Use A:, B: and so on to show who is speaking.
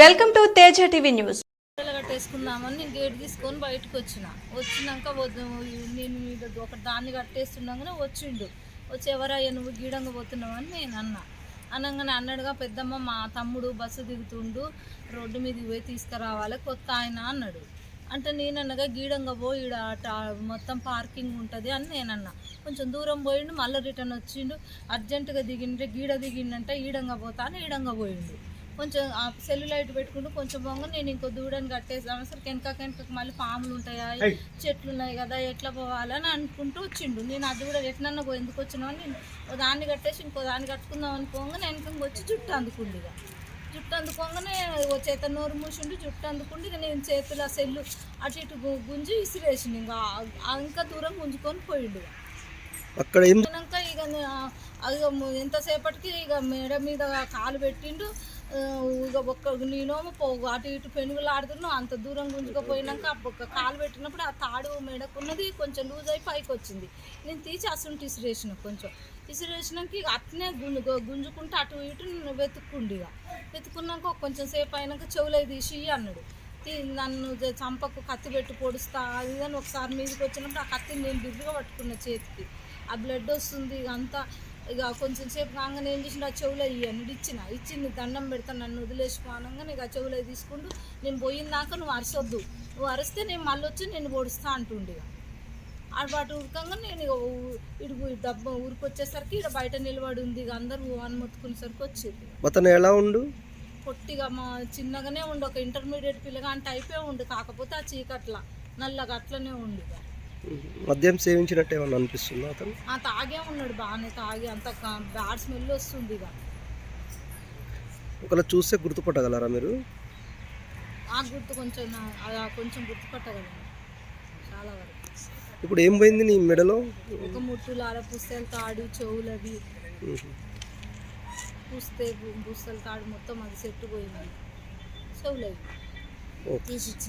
A: Welcome to Teja TV news.
B: కట్టేసుకుందామని నేను gate తీసుకొని బయటకు వచ్చిన. వచ్చినాక నేను ఒక దాన్ని కట్టేస్తుండగానే వచ్చిండు. వచ్చి ఎవరయ్యా నువ్వు గీడంగా పోతున్నావు అని నేను అన్నా. అనగానే అన్నాడుగా పెద్దమ్మ మా తమ్ముడు బస్సు దిగుతుండు రోడ్డు మీద పోయి తీసుకురావాలి కొత్త ఆయన అన్నాడు. అంటే నేను అన్నగా గీడంగా పోయి ఈడ మొత్తం పార్కింగ్ ఉంటుంది అని నేను అన్నా. కొంచెం దూరం పోయిండు మళ్ళీ రిటర్న్ వచ్చిండు. అర్జెంటుగా దిగిండే గీడ దిగిండంటే ఈడంగా పోతా అని ఈడంగా పోయిండు. కొంచెం ఆ సెల్ లైట్ పెట్టుకుంటూ కొంచెం బొంగ నేను ఇంకో దూడని కట్టేసాను అసలు వెనక వెనక మళ్ళీ పాములు ఉంటాయా? చెట్లు ఉన్నాయి కదా ఎట్లా పోవాలని అనుకుంటూ వచ్చిండు. నేను అది కూడా ఎట్లన్నా ఎందుకు వచ్చినామని నేను దాన్ని కట్టేసి ఇంకో దాన్ని కట్టుకుందాం అనుకోగా నేను వెనక వచ్చి జుట్టు అందుకుంది ఇక. జుట్టు అందుకోగానే ఓ చేత నోరు మూసిండు జుట్టు అందుకుండి. ఇక నేను చేతులు ఆ సెల్లు అటు ఇటు గుంజి ఇసిరేసిండు. ఇంకా ఇంకా దూరం గుంజుకొని పోయిండు ఇక.
C: అక్కడ
B: ఇక ఎంతసేపటికి ఇక మేడ మీద కాలు పెట్టిండు. ఇక ఒక్క నేనేమో పోగు. అటు ఇటు పెనుగులు అంత దూరం గుంజుకపోయినాక ఆ కాలు పెట్టినప్పుడు ఆ తాడు మెడకున్నది కొంచెం లూజ్ అయి పైకి వచ్చింది. నేను తీసి అసలు ఇసిరేసిన కొంచెం. ఇసిరేసినాక ఇక అట్నే గుంజు గుంజుకుంటే అటు ఇటు నేను వెతుక్కుండి ఇక. వెతుకున్నాక కొంచెం సేపు అయినాక చెవులై తీసి అన్నాడు. తీ- నన్ను చంపకు కత్తి పెట్టి పొడుస్తా అది అని ఒకసారి మీదకి వచ్చినప్పుడు ఆ కత్తిని నేను బిర్రుగా పట్టుకున్న చేతికి. ఆ బ్లడ్ వస్తుంది ఇక అంతా. ఇక కొంచెం సేపు కాగానే ఏం చేసిన ఆ చెవులో ఇవ్వను ఇచ్చిన ఇచ్చింది. దండం పెడతా నన్ను వదిలేసిపోనంగా ఇక ఆ చెవులో తీసుకుంటూ నేను పోయిందాక నువ్వు అరసొద్దు. నువ్వు అరిస్తే నేను మళ్ళీ వచ్చి నేను పొడుస్తా అంటుండే ఇక. అటు ఉరకంగా నేను ఇక ఇడుగు డబ్బు ఊరికి వచ్చేసరికి ఇక్కడ బయట నిలబడి ఉంది ఇక అందరూ అని మొత్తుకునేసరికి వచ్చింది
C: అతను ఎలా ఉండు?
B: పొట్టిగా మా చిన్నగానే ఉండు. ఒక ఇంటర్మీడియట్ పిల్లగా అంటే అయిపోయి ఉండు. కాకపోతే ఆ చీకట్ల నల్లగా అట్లనే ఉండు.
C: మద్యం సేవించినట్టు ఏమన్నా అనిపిస్తుందా అతను?
B: ఆ తాగే ఉన్నాడు బాగానే తాగి అంత బ్యాడ్ స్మెల్ వస్తుంది ఇక.
C: ఒకవేళ చూస్తే గుర్తుపట్టగలరా మీరు?
B: ఆ గుర్తు కొంచెం నా- ఆ కొంచెం గుర్తుపట్టగలను చాలా వరకు.
C: ఇప్పుడు ఏం పోయింది నీ మెడలో?
B: ఒక ముట్టులు ఆడ పుస్తలు తాడు చెవులవి పుస్తే పుస్తలు తాడు మొత్తం అది సెట్ పోయింది.
C: ఓకే.
B: తీసి ఇచ్చిన.